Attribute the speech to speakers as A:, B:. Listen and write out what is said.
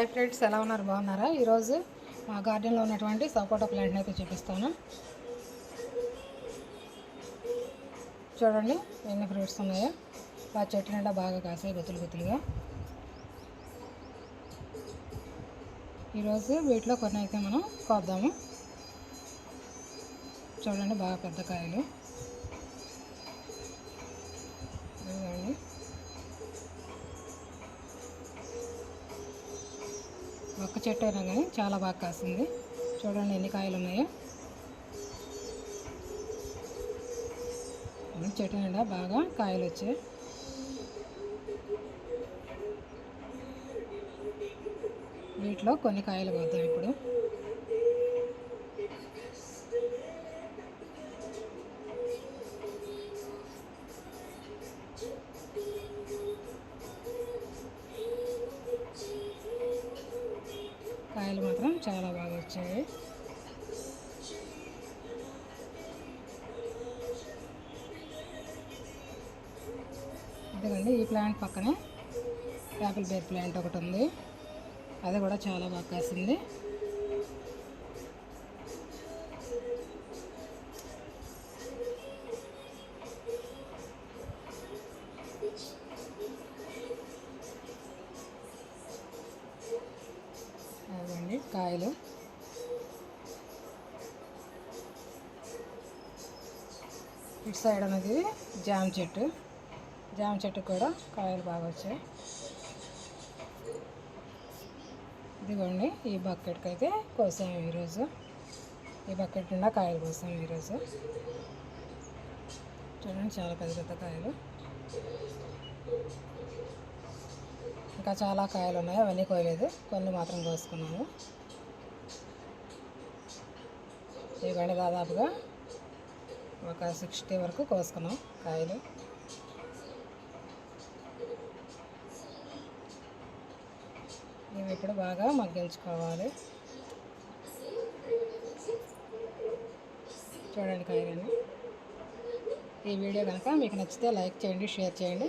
A: Hi friends ఎలా ఉన్నారు? బాగున్నారా? ఈరోజు మా గార్డెన్లో ఉన్నటువంటి సపోటా ప్లాంట్ని అయితే చూపిస్తాను. చూడండి ఎన్ని ఫ్రూట్స్ ఉన్నాయో. బాగా చెట్టు నిండా బాగా కాసాయి గుతులు గుత్తులుగా. ఈరోజు వీటిలో కొన్ని అయితే మనం కోద్దాము. చూడండి బాగా పెద్ద కాయలు. ఒక్క చెట్టు అయినా కానీ చాలా బాగా కాసింది. చూడండి ఎన్ని కాయలు ఉన్నాయో. చెట్టు నిండా బాగా కాయలు వచ్చాయి. వీటిలో కొన్ని కాయలు పోతాయి ఇప్పుడు. కాయలు మాత్రం చాలా బాగా వచ్చాయి. ఇదిగండి ఈ ప్లాంట్ పక్కనే యాపిల్ బేర్ ప్లాంట్ ఒకటి ఉంది. అది కూడా చాలా బాగా కాసింది. కాయలు. ఇటు సైడ్ అనేది జామ చెట్టు. జామ చెట్టు కూడా కాయలు బాగా వచ్చాయి. ఇదిగోండి ఈ బకెట్కి అయితే కోసాము ఈరోజు. ఈ బకెట్ నిండా కాయలు కోసాము ఈరోజు. చూడండి చాలా పెద్ద పెద్ద కాయలు. ఇంకా చాలా కాయలు ఉన్నాయి అవన్నీ కోయలేదు. కొన్ని మాత్రం కోసుకున్నాము ఇవన్నీ దాదాపుగా ఒక సిక్స్టీ వరకు కోసుకున్నాం కాయలు. ఇవి ఇప్పుడు బాగా మగ్గించుకోవాలి. చూడండి కాయలన్నీ. ఈ వీడియో కనుక మీకు నచ్చితే లైక్ చేయండి షేర్ చేయండి.